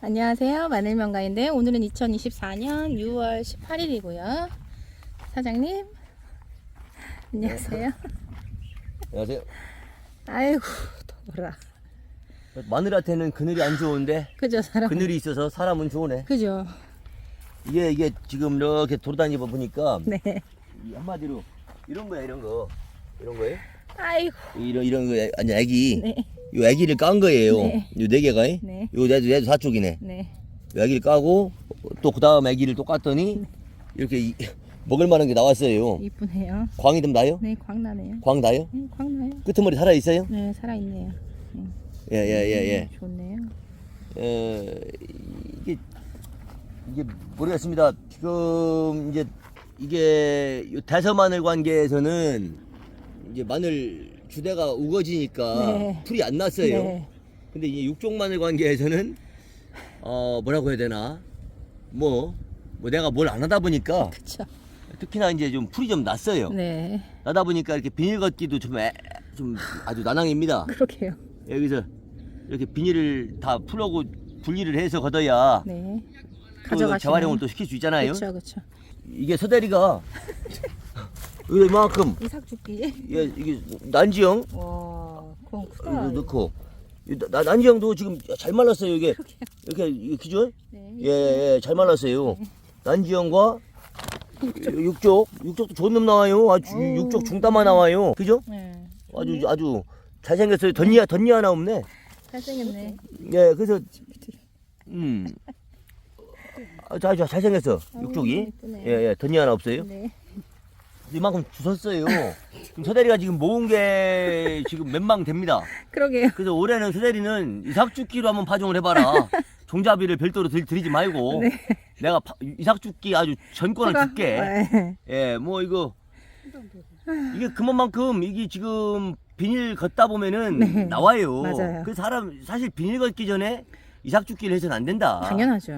안녕하세요. 마늘명가인데 오늘은 2024년 6월 18일이고요. 사장님. 안녕하세요. 안녕하세요. 아이고, 더워라. 마늘한테는 그늘이 안 좋은데 그죠, 사람? 그늘이 있어서 사람은 좋으네. 그죠? 이게 이게 지금 이렇게 돌아다니고 보니까 네. 이 한마디로 이런 거야 이런 거 이런 거예요? 아이고, 이런 이런 거 애- 아니 애기 네. 요 애기를 깐 거예요. 네. 요네 개가 네. 요 내도 내도 사쪽이네. 네. 요 애기를 까고 또 그 다음 애기를 또 깠더니 이렇게 이- 먹을 만한 게 나왔어요. 이쁘네요. 광이 좀 나요? 네, 광 나네요. 광 나요? 네, 광 나요. 끄트머리 살아 있어요? 네, 살아 있네요. 네. 예 예 예 예. 좋네요. 어, 이게 이게 모르겠습니다. 지금 이제 이게 요 대서 마늘 관계에서는 이제 마늘 주대가 우거지니까 네. 풀이 안 났어요. 네. 근데 이 육종 마늘 관계에서는 어 뭐라고 해야 되나 뭐, 뭐 내가 뭘 안 하다 보니까 그쵸. 특히나 이제 좀 풀이 좀 났어요. 네. 나다 보니까 이렇게 비닐 걷기도 좀, 애, 좀 아주 난항입니다. 그러게요. 여기서 이렇게 비닐을 다 풀어고 분리를 해서 걷어야 네. 또 가져가시면. 재활용을 또 시킬 수 있잖아요. 그쵸, 그쵸. 이게 서대리가 이거 이만큼 이삭 죽기. 예, 이게 난지형 와, 그건 이거 크다. 넣고 이 나- 난지형도 지금 잘 말랐어요 이게 이렇게 이게 기준 네. 예, 잘 말랐어요. 난지형과 육족 육족도 좋은 놈 나와요. 아주 어우. 육족 중담화 나와요. 그죠? 네. 아주 아주 잘 생겼어요. 덧니 덧니 하나 없네. 잘생겼네. 예, 그래서 음. 아, 자, 자, 잘생겼어. 육족이. 예쁘네요. 예, 예, 덧니 하나 없어요. 네. 이만큼 주셨어요. 지금 서대리가 지금 모은 게 지금 몇 망 됩니다. 그러게요. 그래서 올해는 서대리는 이삭죽기로 한번 파종을 해봐라. 종자비를 별도로 들, 드리지 말고 네. 내가 파- 이삭죽기 아주 전권을 줄게. 네. 예, 뭐 이거 이게 그만큼 이게 지금 비닐 걷다 보면은 네, 나와요. 맞아요. 그 사람 사실 비닐 걷기 전에 이삭죽기를 해서는 안 된다. 당연하죠.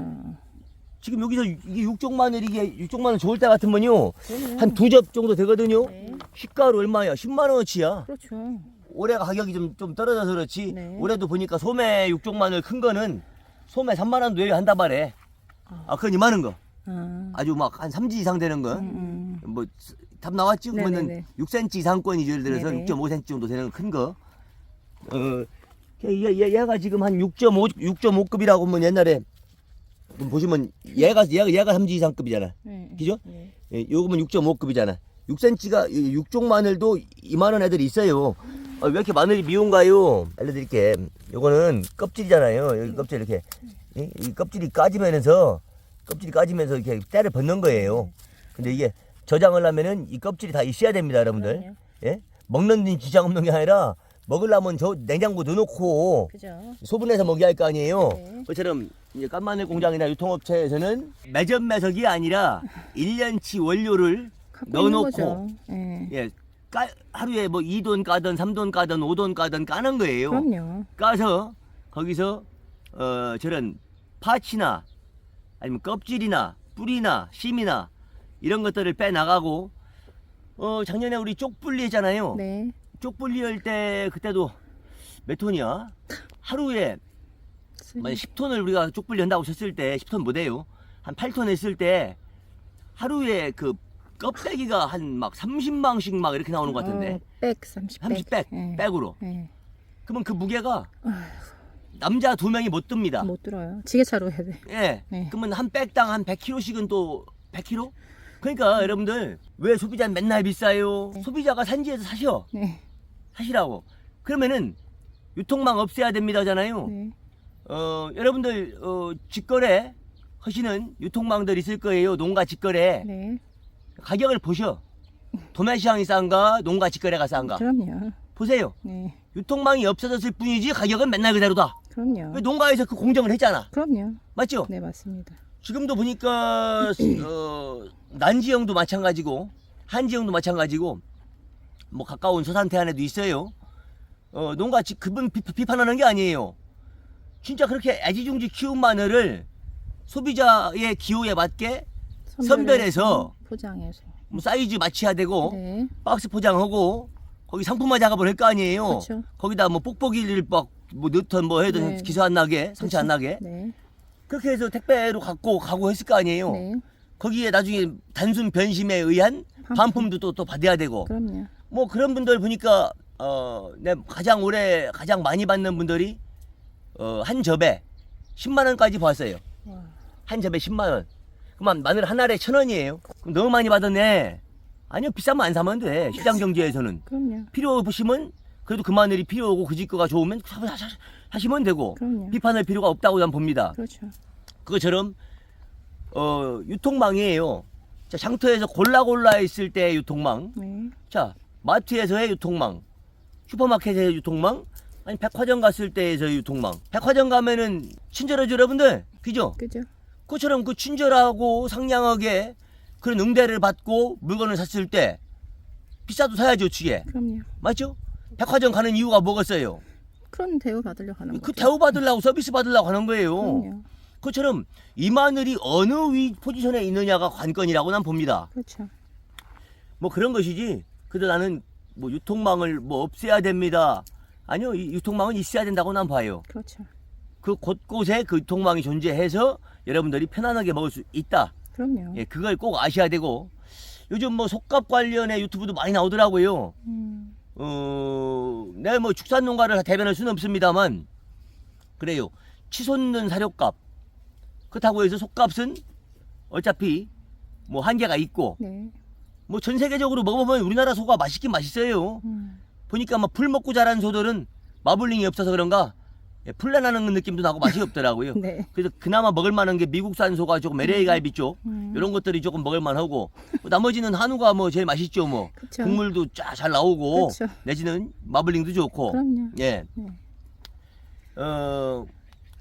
지금 여기서 이게 육종 마늘 이게 육종 마늘 좋을 때 같으면요 그러면- 한두 접 정도 되거든요. 네. 시가로 얼마야? 10만 원어치야. 그렇죠. 올해 가격이 좀, 좀 떨어져서 그렇지. 네. 올해도 보니까 소매 육종 마늘 큰 거는 소매 3만 원도 여기 한단 말에. 아, 그건 이만한 거. 아, 아주 막 한 3지 이상 되는 거. 음, 음. 뭐, 답 나왔지? 그러면은 네네네. 6cm 이상권이 예를 들어서 네네. 6.5cm 정도 되는 큰 거. 어, 얘, 얘, 얘가 지금 한 6.5, 6.5급이라고 하면 옛날에 보시면 얘가, 얘가, 얘가 3지 이상급이잖아. 네. 그죠? 네. 예, 요거면 6.5급이잖아. 6cm가 육종 마늘도 이만한 애들이 있어요. 아, 왜 이렇게 마늘이 미운가요? 알려드릴게. 요거는 껍질이잖아요. 여기 껍질 이렇게 이, 이 껍질이 까지면서 껍질이 까지면서 이렇게 때를 벗는 거예요. 근데 이게 저장을 하면은 이 껍질이 다 있어야 됩니다, 여러분들. 예? 먹는 데 지장 없는 게 아니라 먹으려면 저 냉장고 넣어놓고 그죠. 소분해서 먹여야 할 거 아니에요. 네. 그처럼 이제 깐마늘 공장이나 유통업체에서는 매점 매석이 아니라 1년치 원료를 갖고 넣어놓고 거죠. 네. 예, 까, 하루에 뭐 2돈 까든 3돈 까든 5돈 까든 까는 거예요. 그럼요. 까서 거기서 어 저런 파치나 아니면 껍질이나 뿌리나 심이나 이런 것들을 빼 나가고 어 작년에 우리 쪽분리 했잖아요. 네. 쪽분리 할 때 그때도 몇 톤이야? 하루에 만약 10톤을 우리가 쪽분리 한다고 쳤을 때 10톤 못해요. 한 8톤 했을 때 하루에 그 껍데기가 한 막 30망씩 막 이렇게 나오는 것 같은데. 어, 백 30백. 30백, 네. 백으로. 네. 그러면 그 무게가 남자 두 명이 못 듭니다. 못 들어요. 지게차로 해야 돼. 예. 네. 그러면 한 백당 한 100kg씩은 또 100kg? 그러니까 여러분들 왜 소비자는 맨날 비싸요? 네. 소비자가 산지에서 사셔. 네. 사시라고. 그러면은 유통망 없애야 됩니다잖아요. 네. 어, 여러분들 어, 직거래 하시는 유통망들 있을 거예요. 농가 직거래. 네. 가격을 보셔. 도매 시장이 싼가, 농가 직거래가 싼가. 그럼요. 보세요. 네. 유통망이 없어졌을 뿐이지 가격은 맨날 그대로다. 그럼요. 왜 농가에서 그 공정을 했잖아. 그럼요. 맞죠? 네, 맞습니다. 지금도 보니까 어, 난지형도 마찬가지고 한지형도 마찬가지고 뭐 가까운 서산태 안에도 있어요. 어, 농가 지 그분 비, 비판하는 게 아니에요. 진짜 그렇게 애지중지 키운 마늘을 소비자의 기호에 맞게 선별해서 포장해서. 뭐 사이즈 맞춰야 되고 네. 박스 포장하고 거기 상품화 작업을 할 거 아니에요. 그렇죠. 거기다 뭐 뽁뽁이를 막뭐 넣든 뭐 해든 네. 기사 안 나게 상처 안 그렇죠. 나게 네. 그렇게 해서 택배로 갖고 가고 했을 거 아니에요. 네. 거기에 나중에 단순 변심에 의한 반품. 반품도 또, 또 받아야 되고 그럼요. 뭐 그런 분들 보니까 어, 내 가장 오래 가장 많이 받는 분들이 어, 한 접에 10만 원까지 봤어요. 와. 한 접에 10만 원. 그만 마늘 한 알에 천 원이에요. 그럼 너무 많이 받았네. 아니요 비싸면 안 사면 돼. 시장 경제에서는 그럼요. 필요 없으시면 그래도 그 마늘이 필요하고 그 집 거가 좋으면 사, 사, 사, 사시면 되고 그럼요. 비판할 필요가 없다고 난 봅니다. 그렇죠. 그것처럼 어, 유통망이에요. 자, 장터에서 골라 골라 있을 때 유통망. 네. 자, 마트에서의 유통망. 슈퍼마켓에서의 유통망. 아니 백화점 갔을 때에서의 유통망. 백화점 가면은 친절하죠, 여러분들. 그죠? 그죠? 그처럼 그 친절하고 상냥하게 그런 응대를 받고 물건을 샀을 때 비싸도 사야죠, 주에. 그럼요. 맞죠? 백화점 가는 이유가 뭐겠어요? 그런 대우 받으려고 하는 그 거죠. 대우 받으려고 서비스 받으려고 하는 거예요. 그럼요. 그처럼 이 마늘이 어느 위 포지션에 있느냐가 관건이라고 난 봅니다. 그렇죠. 뭐 그런 것이지. 그래도 나는 뭐 유통망을 뭐 없애야 됩니다. 아니요, 이 유통망은 있어야 된다고 난 봐요. 그렇죠. 그 곳곳에 그 유통망이 존재해서 여러분들이 편안하게 먹을 수 있다. 그럼요. 예, 그걸 꼭 아셔야 되고 요즘 뭐 속값 관련의 유튜브도 많이 나오더라고요. 음. 어, 내가 뭐 축산 농가를 다 대변할 수는 없습니다만 그래요. 치솟는 사료값 그렇다고 해서 속값은 어차피 뭐 한계가 있고 네. 뭐 전 세계적으로 먹어보면 우리나라 소가 맛있긴 맛있어요. 음. 보니까 막 풀 먹고 자란 소들은 마블링이 없어서 그런가 예, 풀내나는 느낌도 나고 맛이 없더라고요. 네. 그래서 그나마 먹을 만한 게 미국산 소가 조금 LA 갈비 쪽 음. 이런 것들이 조금 먹을 만하고 뭐 나머지는 한우가 뭐 제일 맛있죠 뭐 그쵸. 국물도 쫙 잘 나오고 그쵸. 내지는 마블링도 좋고 그럼요. 예. 네. 어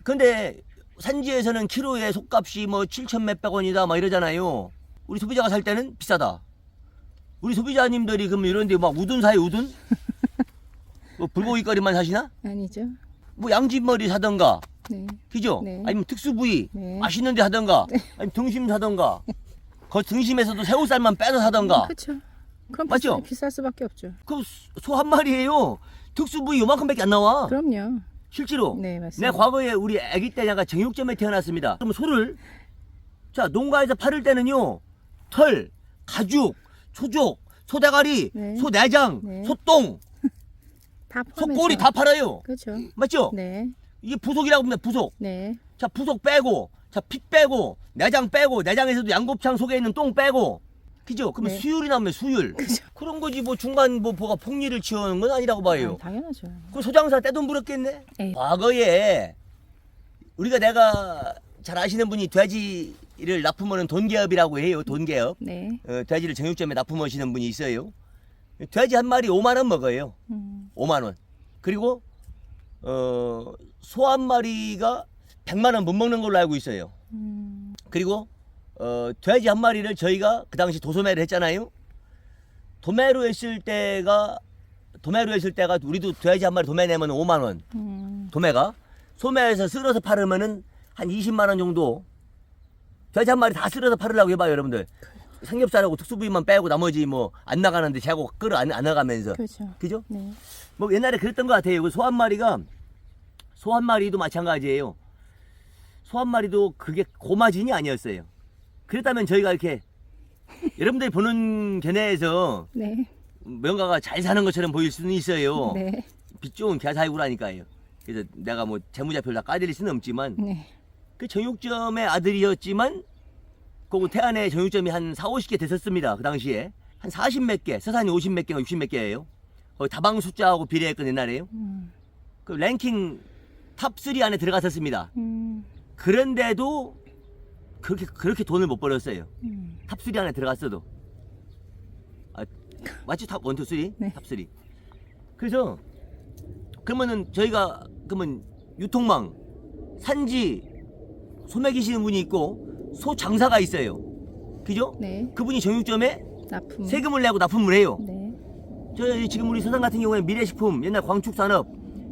근데 산지에서는 키로에 속값이 뭐 7천 몇백 원이다 막 이러잖아요. 우리 소비자가 살 때는 비싸다. 우리 소비자님들이 그럼 이런데 막 우둔 사이 우둔? 뭐 불고기거리만 사시나? 아니죠. 뭐 양지머리 사던가 네. 그죠? 네. 아니면 특수 부위 네. 맛있는 데 사던가 아니면 등심 사던가 그 등심에서도 새우살만 빼서 사던가 그렇죠. 그럼 맞죠? 비쌀, 비쌀 수밖에 없죠. 그소한 마리에요 특수 부위 요만큼밖에 안 나와 그럼요. 실제로 네, 맞습니다. 내 과거에 우리 아기 때 내가 정육점에 태어났습니다 그럼 소를 자 농가에서 팔을 때는요 털 가죽 소족 소대가리 네. 소내장 네. 소똥 다 포함해서. 소꼬리 다 팔아요 그렇죠. 맞죠? 네. 이게 부속이라고 합니다 부속 네. 자 부속 빼고 자 피 빼고 내장 빼고 내장에서도 양곱창 속에 있는 똥 빼고 그죠? 그러면 네. 수율이 나오면 수율 그죠. 그런 거지 뭐 중간 뭐 뭐가 폭리를 취하는 건 아니라고 봐요 아, 당연하죠. 그 소장사 떼돈 부렸겠네 에이. 과거에 우리가 내가 잘 아시는 분이 돼지 를 납품하는 돈개업이라고 해요 돈개업 네. 어, 돼지를 정육점에 납품하시는 분이 있어요 돼지 한 마리 5만 원 먹어요 음. 5만 원. 그리고 어, 소 한 마리가 100만 원 못 먹는 걸로 알고 있어요. 음. 그리고 어, 돼지 한 마리를 저희가 그 당시 도소매를 했잖아요. 도매로 했을 때가 도매로 했을 때가 우리도 돼지 한 마리 도매 내면 5만 원. 음. 도매가 소매에서 쓸어서 팔으면은 한 20만 원 정도. 돼지 한 마리 다 쓸어서 팔으려고 해봐요, 여러분들. 삼겹살하고 특수부위만 빼고 나머지 뭐 안 나가는데 재고 끌어 안, 안 나가면서. 그렇죠. 그죠? 네. 뭐 옛날에 그랬던 것 같아요. 그소한 마리가 소 한 마리도 마찬가지예요. 소 한 마리도 그게 고마진이 아니었어요. 그랬다면 저희가 이렇게 여러분들이 보는 견해에서 네. 뭔가가 잘 사는 것처럼 보일 수는 있어요. 네. 빚 좋은 개사이구라니까요. 그래서 내가 뭐 재무제표를 다 까드릴 수는 없지만 네. 그 정육점의 아들이었지만 그 태안에 정육점이 한 4, 50개 됐었습니다. 그 당시에 한 40 몇 개, 서산이 50 몇 개가 60 몇 개예요. 거의 다방 숫자하고 비례했건 옛날에요. 음. 그 랭킹 탑3 안에 들어갔었습니다. 음. 그런데도 그렇게 그렇게 돈을 못 벌었어요. 음. 탑3 안에 들어갔어도. 아, 맞지? 탑 1, 2, 3? 네. 탑 3. 그래서 그러면은 저희가 그러면 유통망 산지 소 먹이시는 분이 있고 소 장사가 있어요. 그죠? 네. 그분이 정육점에 납품. 세금을 내고 납품을 해요. 네. 저 지금 우리 서산 같은 경우에 미래식품 옛날 광축산업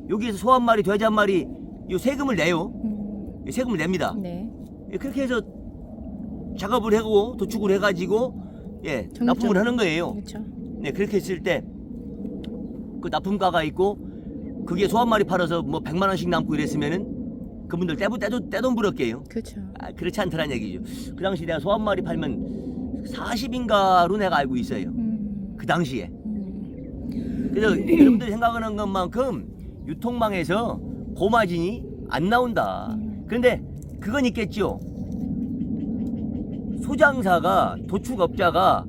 여기에서 소 한 마리 돼지 한 마리 이 세금을 내요 음. 이 세금을 냅니다 네. 예, 그렇게 해서 작업을 하고 도축을 해가지고 예 정육점. 납품을 하는 거예요 그렇죠. 네 그렇게 했을 때 그 납품가가 있고 그게 소 한 마리 팔아서 뭐 100만 원씩 남고 이랬으면은 그분들 떼도 떼도 떼돈 부럽게요. 그렇죠. 아, 그렇지 않더란 얘기죠. 그 당시 내가 소 한 마리 팔면 40인가로 내가 알고 있어요. 음, 그 당시에. 음, 그래서 여러분들이 생각하는 것만큼 유통망에서 고마진이 안 나온다. 음. 그런데 그건 있겠죠. 소장사가 도축업자가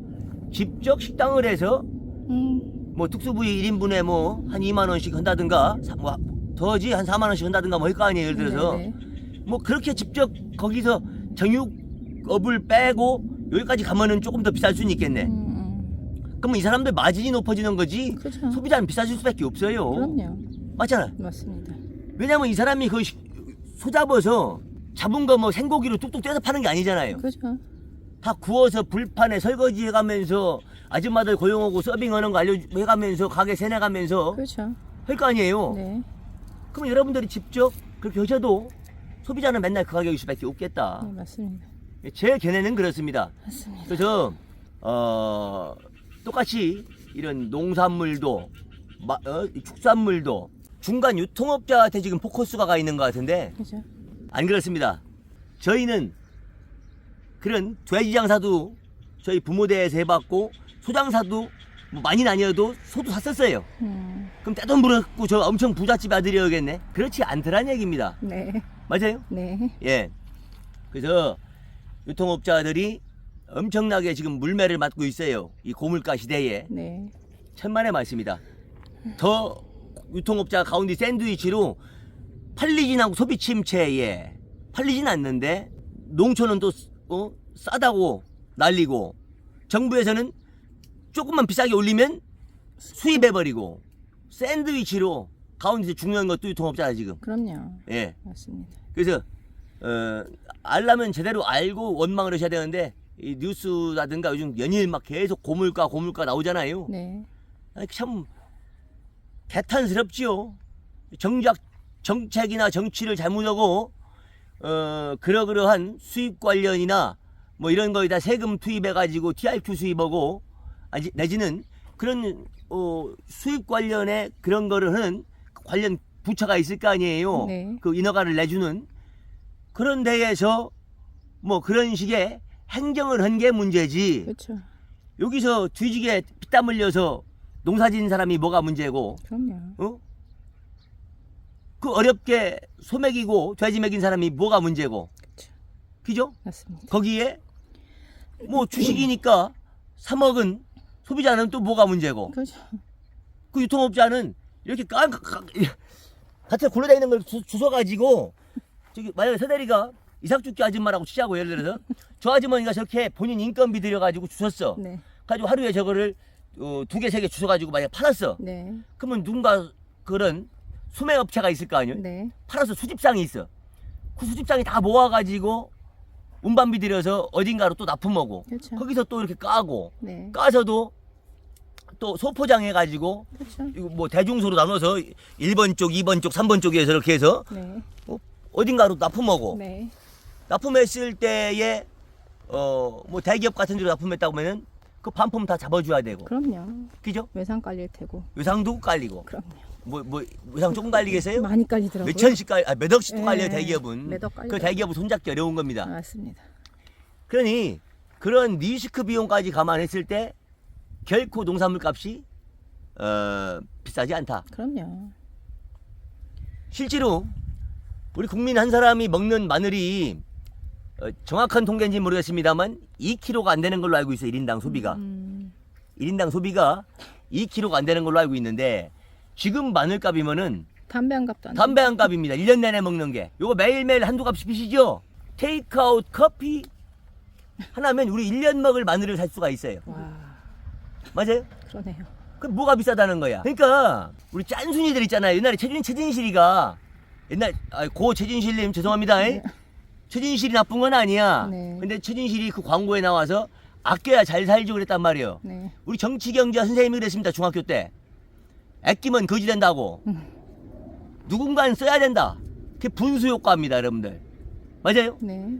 직접 식당을 해서 음, 뭐 특수부위 1인분에 뭐 한 2만 원씩 한다든가 사- 뭐 더지 한 4만 원씩 한다든가 뭐 할 거 아니에요. 예를 들어서 네네. 뭐 그렇게 직접 거기서 정육업을 빼고 여기까지 가면은 조금 더 비쌀 수는 있겠네. 음, 음. 그러면 이 사람들 마진이 높아지는 거지 그렇죠. 소비자는 비싸질 수밖에 없어요. 그럼요. 맞잖아. 맞습니다. 왜냐면 이 사람이 그 시- 소 잡아서 잡은 거 뭐 생고기로 뚝뚝 떼서 파는 게 아니잖아요. 그렇죠. 다 구워서 불판에 설거지 해가면서 아줌마들 고용하고 서빙하는 거 알려 해가면서 가게 세내가면서 그렇죠. 할 거 아니에요. 네. 그럼 여러분들이 직접 그렇게 하셔도 소비자는 맨날 그 가격일 수밖에 없겠다. 네, 맞습니다. 제 견해는 그렇습니다. 맞습니다. 그래서 어, 똑같이 이런 농산물도 마- 어, 이 축산물도 중간 유통업자한테 지금 포커스가 가 있는 것 같은데 그렇죠. 안 그렇습니다. 저희는 그런 돼지 장사도 저희 부모대에서 해봤고 소장사도 뭐 많이는 아니어도 소도 샀었어요. 음, 그럼 떼돈 부르고 저 엄청 부잣집 아들이어야겠네. 그렇지 않더란 얘기입니다. 네. 맞아요? 네. 예. 그래서 유통업자들이 엄청나게 지금 물매를 맞고 있어요. 이 고물가 시대에 네. 천만의 말씀이다. 더 유통업자 가운데 샌드위치로 팔리진 않고 소비 침체에 팔리진 않는데 농촌은 또 어? 싸다고 날리고 정부에서는 조금만 비싸게 올리면 수입해버리고 샌드위치로 가운데서 중요한 것도 유통업자다 지금. 그럼요. 예. 맞습니다. 그래서 어, 알라면 제대로 알고 원망을 하셔야 되는데 이 뉴스라든가 요즘 연일 막 계속 고물가 고물가 나오잖아요. 네. 아니, 참 개탄스럽지요. 정작 정책이나 정치를 잘못하고 어 그러그러한 수입 관련이나 뭐 이런 거에다 세금 투입해 가지고 TRQ 수입하고 내지는 그런 어 수입 관련의 그런 거를 하는 관련 부처가 있을 거 아니에요. 네. 그 인허가를 내주는 그런 데에서 뭐 그런 식의 행정을 한 게 문제지. 그렇죠. 여기서 뒤지게 피땀 흘려서 농사 짓는 사람이 뭐가 문제고, 그럼요. 어? 그 어렵게 소 먹이고 돼지 먹인 사람이 뭐가 문제고, 그렇죠. 그죠? 맞습니다. 거기에 뭐 주식이니까 3억은 소비자는 또 뭐가 문제고, 그렇죠. 그 유통업자는 이렇게 까, 까, 같은 굴러다니는 걸 주, 주워가지고, 저기 만약에 서대리가 이삭죽기 아줌마라고 치자고 예를 들어서 저 아주머니가 저렇게 본인 인건비 들여가지고 주셨어. 네. 가지고 하루에 저거를 어, 두 개, 세 개 주워가지고 만약 팔았어. 네. 그러면 누군가 그런 소매업체가 있을 거 아니에요? 네. 팔아서 수집상이 있어. 그 수집상이 다 모아가지고 운반비 들여서 어딘가로 또 납품하고 그렇죠. 거기서 또 이렇게 까고 네. 까서도 또 소포장해 가지고 그렇죠. 이거 뭐 대중소로 나눠서 1번 쪽, 2번 쪽, 3번 쪽에서 이렇게 해서 네. 어딘가로 납품하고 네. 납품했을 때에 어 뭐 대기업 같은 데로 납품했다고 하면은 그 반품 다 잡아줘야 되고 그럼요. 그죠? 외상 깔릴 테고. 의상도 깔리고 그럼요. 뭐, 뭐, 의상 조금 깔리겠어요? 많이 깔리더라고요. 몇 천씩 깔, 아, 몇 억씩도 예, 깔려요, 대기업은. 몇억 그 깔리더라고요. 대기업은 손잡기 어려운 겁니다. 아, 맞습니다. 그러니, 그런 리스크 비용까지 감안했을 때, 결코 농산물 값이, 어, 비싸지 않다. 그럼요. 실제로, 우리 국민 한 사람이 먹는 마늘이, 어, 정확한 통계인지 모르겠습니다만, 2kg가 안 되는 걸로 알고 있어요, 1인당 소비가. 음, 1인당 소비가 2kg가 안 되는 걸로 알고 있는데, 지금 마늘값이면은, 담배 한 값도 안 담배 한 값입니다. 1년 내내 먹는 게. 요거 매일매일 한두 값씩 피시죠? 테이크아웃 커피 하나면 우리 1년 먹을 마늘을 살 수가 있어요. 와, 맞아요? 그러네요. 그럼 뭐가 비싸다는 거야? 그러니까 우리 짠순이들 있잖아요. 옛날에 최진, 최진실이가 옛날 아, 고 최진실님 죄송합니다. 에? 네. 최진실이 나쁜 건 아니야. 네. 근데 최진실이 그 광고에 나와서 아껴야 잘 살죠 그랬단 말이에요. 네. 우리 정치경제 선생님이 그랬습니다. 중학교 때. 아끼면 거지 된다고. 음. 누군가는 써야 된다. 그게 분수 효과입니다, 여러분들. 맞아요? 네.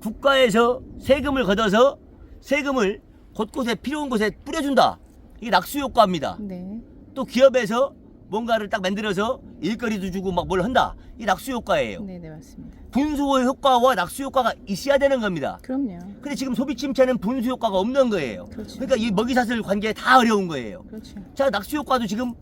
국가에서 세금을 걷어서 세금을 곳곳에 필요한 곳에 뿌려준다. 이게 낙수 효과입니다. 네. 또 기업에서 뭔가를 딱 만들어서 일거리도 주고 막 뭘 한다. 이 낙수 효과예요. 네, 네, 맞습니다. 분수 효과와 낙수 효과가 있어야 되는 겁니다. 그럼요. 근데 지금 소비 침체는 분수 효과가 없는 거예요. 그렇죠. 그러니까 이 먹이 사슬 관계 다 어려운 거예요. 그렇죠. 자, 낙수 효과도 지금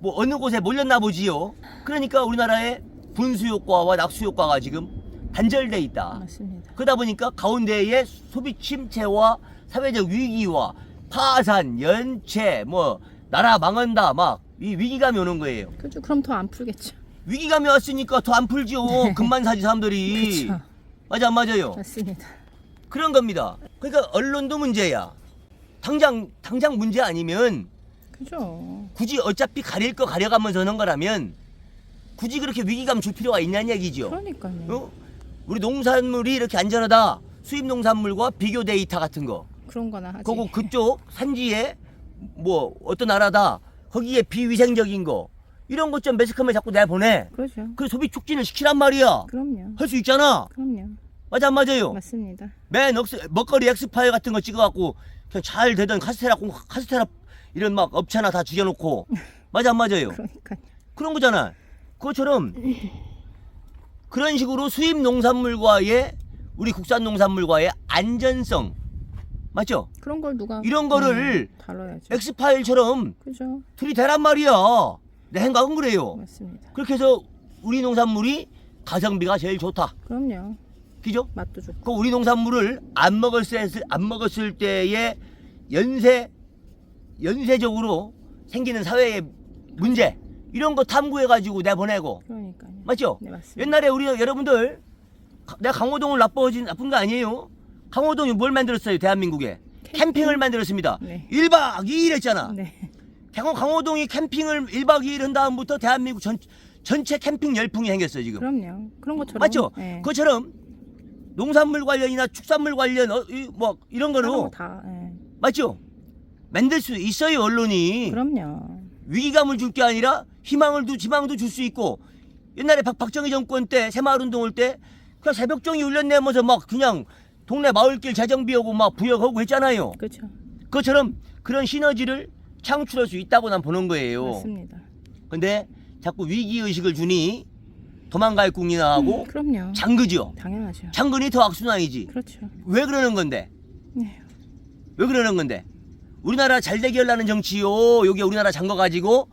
뭐 어느 곳에 몰렸나 보지요. 그러니까 우리나라의 분수 효과와 낙수 효과가 지금 단절돼 있다. 맞습니다. 그러다 보니까 가운데에 소비 침체와 사회적 위기와 파산, 연체, 뭐 나라 망한다 막 이 위기감이 오는 거예요. 그렇죠. 그럼 더 안 풀겠죠. 위기감이 왔으니까 더 안 풀죠. 금만 사지 사람들이. 그렇죠. 맞아 안 맞아요. 맞습니다. 그런 겁니다. 그러니까 언론도 문제야. 당장 당장 문제 아니면 그죠. 굳이 어차피 가릴 거 가려가면서 하는 거라면 굳이 그렇게 위기감 줄 필요가 있냐는 얘기죠. 그러니까요. 어? 우리 농산물이 이렇게 안전하다. 수입 농산물과 비교 데이터 같은 거. 그런 거나 하지. 그리고 그쪽 산지에 뭐 어떤 나라다. 거기에 비위생적인 거. 이런 것 좀 매스컴에 자꾸 내보내. 그렇죠. 그 소비 촉진을 시키란 말이야. 그럼요. 할 수 있잖아. 그럼요. 맞아 안 맞아요? 맞습니다. 맨 엑스, 먹거리 엑스파일 같은 거 찍어갖고 그냥 잘 되던 카스테라 공 카스테라 이런 막 업체나 다 죽여놓고 맞아 안 맞아요? 그러니까요. 그런 거잖아. 그것처럼 그런 식으로 수입 농산물과의 우리 국산 농산물과의 안전성 맞죠? 그런 걸 누가 이런 거를 음, 다뤄야죠. 엑스파일처럼 그죠. 들이대란 말이야. 내 생각은 그래요. 맞습니다. 그렇게 해서 우리 농산물이 가성비가 제일 좋다. 그럼요. 그죠? 맛도 좋고. 그 우리 농산물을 안 먹었을 때, 안 먹었을 때의 연쇄 연쇄적으로 생기는 사회의 문제 이런 거 탐구해 가지고 내보내고 그러니까요. 맞죠? 네, 맞습니다. 옛날에 우리 여러분들 가- 내가 강호동을 나빠진 나쁜 거 아니에요. 강호동이 뭘 만들었어요? 대한민국에 캠핑 을 만들었습니다. 네. 1박 2일 했잖아. 네. 강호 강호동이 캠핑을 1박 2일 한 다음부터 대한민국 전 전체 캠핑 열풍이 생겼어요, 지금. 그럼요. 그런 것처럼 맞죠? 네. 그것처럼 농산물 관련이나 축산물 관련 어, 이, 뭐 이런 거로 거 다. 예. 맞죠? 만들 수 있어요 언론이 그럼요. 위기감을 줄 게 아니라 희망을 두 희망도 줄 수 있고 옛날에 박, 박정희 정권 때 새마을운동 올때 그냥 새벽종이 울렸 내면서 막 그냥 동네 마을길 재정비하고 막 부역하고 했잖아요. 그렇죠. 그것처럼 그런 시너지를 창출할 수 있다고 난 보는 거예요. 맞습니다. 근데 자꾸 위기 의식을 주니 도망갈 궁리나 하고 음, 그럼요. 장그죠. 당연하죠. 장근이 더 악순환이지. 그렇죠. 왜 그러는 건데? 네. 왜 그러는 건데? 우리나라 잘 되게 하려는 정치요. 여기 우리나라 장거 가지고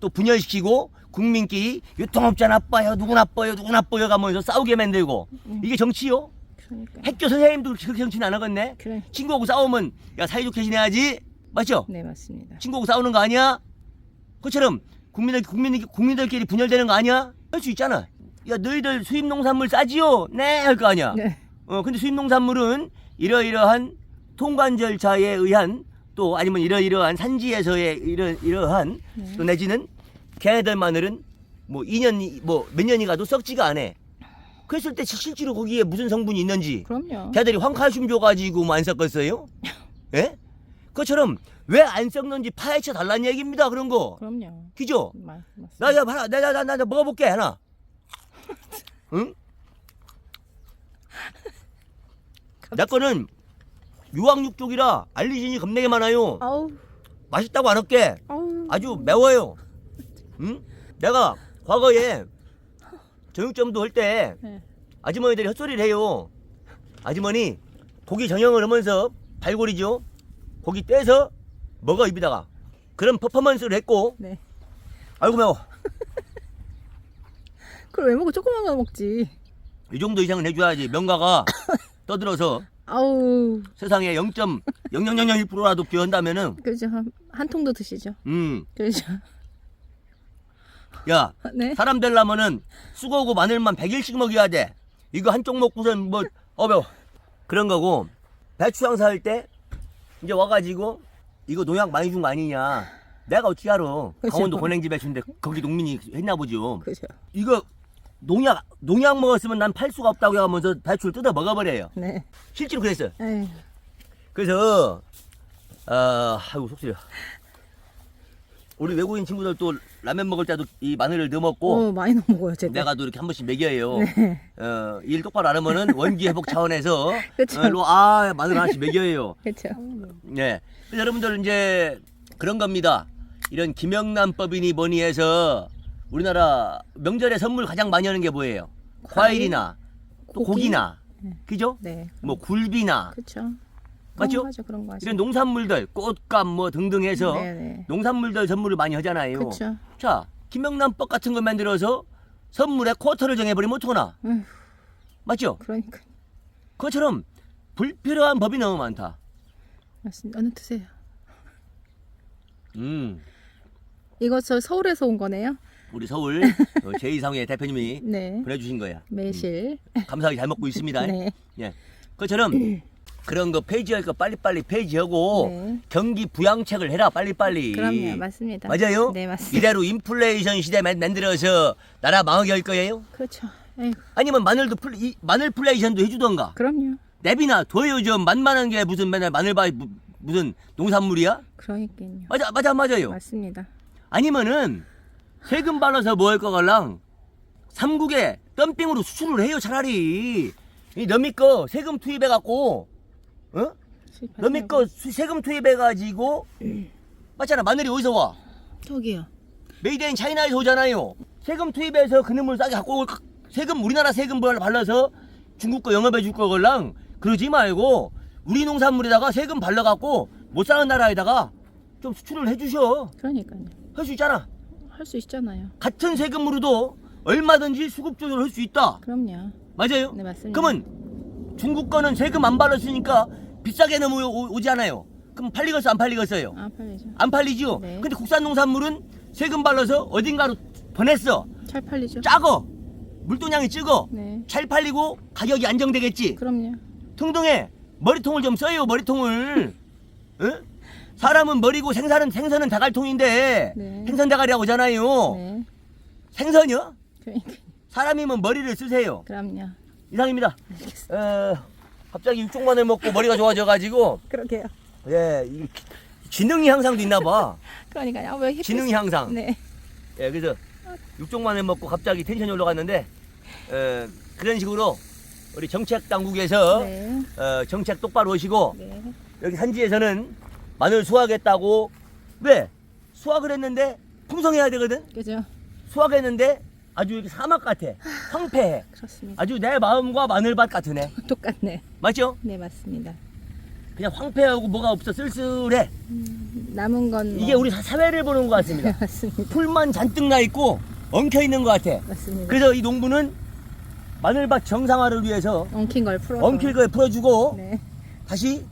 또 분열시키고 국민끼리 유통업자 나빠요. 누구 나빠요. 누구 나빠요. 가면서 싸우게 만들고 음. 이게 정치요? 그러니까. 학교 선생님도 그렇게 정치는 안 하겠네. 그래. 친구하고 싸우면 야 사이좋게 지내야지. 맞죠? 네, 맞습니다. 친구하고 싸우는 거 아니야? 그처럼 국민들 국민 국민들끼리 분열되는 거 아니야? 할 수 있잖아. 야 너희들 수입 농산물 싸지요? 네 할 거 아니야. 네. 어 근데 수입 농산물은 이러이러한 통관 절차에 의한 또 아니면 이러이러한 산지에서의 이러 이러한 네. 또 내지는 걔네들 마늘은 뭐 2년 뭐 몇 년이 가도 썩지가 않아. 그랬을 때 실제로 거기에 무슨 성분이 있는지 그럼요. 걔들이 황칼슘 줘가지고 뭐안 섞었어요? 예? 그것처럼 왜 안 섞는지 파헤쳐 달라는 얘기입니다. 그런 거. 그럼요. 그죠? 맞, 맞습니다. 나, 야, 봐라. 나, 나, 나, 나, 나 먹어볼게, 하나. 응? 내 거는 유황육 쪽이라 알리진이 겁나게 많아요. 아우, 맛있다고 안 할게. 아우. 아주 매워요. 응? 내가 과거에 정육점도 할 때 네. 아주머니들이 헛소리를 해요. 아주머니 고기 정형을 하면서 발골이죠. 고기 떼서 먹어 입에다가 그런 퍼포먼스를 했고 네. 아이고 매워. 그걸 왜 먹고 조그만 거 먹지? 이 정도 이상은 해줘야지 명가가 떠들어서 아우, 세상에 0.0001%라도 비한다면은 그죠. 한, 한 통도 드시죠. 음, 그죠. 야 네. 사람 되려면은 쑥하고 마늘만 100일씩 먹여야 돼. 이거 한쪽 먹고선 뭐 어벼 그런 거고 배추 장사 할 때 이제 와가지고 이거 농약 많이 준 거 아니냐. 내가 어떻게 알아? 그죠. 강원도 권행지 배추인데 거기 농민이 했나 보죠. 그죠. 이거 농약 농약 먹었으면 난 팔 수가 없다고 하면서 배추를 뜯어 먹어버려요. 네. 실제로 그랬어요. 에휴. 그래서 아 아이고 속쓰려. 우리 외국인 친구들 또 라면 먹을 때도 이 마늘을 넣어 먹고 어, 많이 넣어 먹어요, 제가. 내가 또 이렇게 한 번씩 먹여요. 네. 어, 일 똑바로 안 하면은 원기 회복 차원에서 그쵸. 어, 아 마늘 하나씩 먹여요. 그렇죠. 네. 그래서 여러분들 이제 그런 겁니다. 이런 김영란법이니 뭐니 해서 우리나라 명절에 선물 가장 많이 하는 게 뭐예요? 과일이나 또 고기? 고기나 네. 그죠? 네. 뭐 굴비나 그렇죠. 맞죠? 하죠. 그런 거 하죠. 이런 농산물들 꽃감 뭐 등등 해서 네네. 농산물들 선물을 많이 하잖아요. 그렇죠. 자 김영란법 같은 거 만들어서 선물의 쿼터를 정해버리면 어떡하나 음, 맞죠? 그러니까 그것처럼 불필요한 법이 너무 많다. 맞습니다. 어느 드세요. 음 이거 저 서울에서 온 거네요. 우리 서울 어, 제2상회 대표님이 네. 보내주신 거야. 매실. 감사하게 잘 먹고 있습니다. 네. 예. 그처럼 그런 거 폐지할 거 빨리빨리 폐지하고 네. 경기 부양책을 해라 빨리빨리. 그럼요. 맞습니다. 맞아요? 네, 맞습니다. 이대로 인플레이션 시대 만- 만들어서 나라 망하게 할 거예요? 그렇죠. 에이구, 아니면 마늘도 플, 이, 마늘 플레이션도 해주던가. 그럼요. 내비나 둬요 좀 만만한 게 무슨 맨날 마늘바 무- 무슨 농산물이야? 그러니까요. 맞아 맞아 맞아요. 맞습니다. 아니면은 세금 발라서 뭐 할 거갈랑 삼국에 덤핑으로 수출을 해요 차라리 이 너미 거 세금 투입해 갖고 어 너미 거 수- 세금 투입해 가지고 맞잖아 마늘이 어디서 와 저기요. 메이드 인 차이나에서 오잖아요 세금 투입해서 그놈을 싸게 갖고 올 거- 세금 우리나라 세금 발- 발라서 중국 거 영업해 줄 거갈랑 그러지 말고 우리 농산물에다가 세금 발라 갖고 못 사는 나라에다가 좀 수출을 해 주셔 그러니까요. 할 수 있잖아 할 수 있잖아요. 같은 세금으로도 얼마든지 수급 조절을 할 수 있다. 그럼요. 맞아요? 네, 맞습니다. 그러면 중국 거는 세금 안 발랐으니까 비싸게 넘어 오지 않아요. 그럼 팔리겠어 안 팔리겠어요? 아, 팔리죠. 안 팔리죠? 네. 근데 국산 농산물은 세금 발라서 어딘가로 보냈어. 잘 팔리죠. 작어. 물동량이 적어. 네. 잘 팔리고 가격이 안정되겠지. 그럼요. 통동에 머리통을 좀 써요 머리통을. 응? 사람은 머리고 생선은 생선은 다갈통인데 네. 생선 다갈이라고 하잖아요. 네. 생선이요? 그러니까 사람이면 머리를 쓰세요. 그럼요. 이상입니다. 알겠습니다. 어, 갑자기 육종마늘 먹고 머리가 좋아져가지고 그러게요. 예, 이 지능이 향상도 있나 봐. 그러니까요. 아, 왜 햇빛이- 지능이 향상. 네. 예, 그래서 육종마늘 먹고 갑자기 텐션이 올라갔는데 어, 그런 식으로 우리 정책 당국에서 네. 어, 정책 똑바로 하시고 네. 여기 산지에서는 마늘 수확했다고 왜 수확을 했는데 풍성해야 되거든. 그죠? 수확했는데 아주 이렇게 사막 같아. 황폐해. 그렇습니다. 아주 내 마음과 마늘밭 같으네. 똑같네. 맞죠? 네, 맞습니다. 그냥 황폐하고 뭐가 없어 쓸쓸해. 남은 건 뭐- 이게 우리 사- 사회를 보는 것 같습니다. 네, 맞습니다. 풀만 잔뜩 나 있고 엉켜 있는 것 같아. 맞습니다. 그래서 이 농부는 마늘밭 정상화를 위해서 엉킨 걸 풀어서 엉킬 걸 풀어주고 네. 다시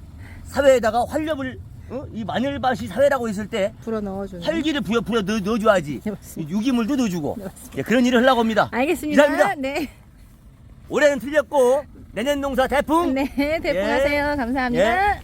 사회에다가 활력을 어? 이 마늘밭이 사회라고 했을 때 불어 넣어주는. 활기를 부여 부여 넣, 넣어줘야지. 네, 맞습니다. 유기물도 넣어주고 네, 맞습니다. 예, 그런 일을 하려고 합니다. 알겠습니다. 이상입니다. 네. 올해는 틀렸고 내년 농사 대풍. 네, 대풍하세요. 감사합니다. 예.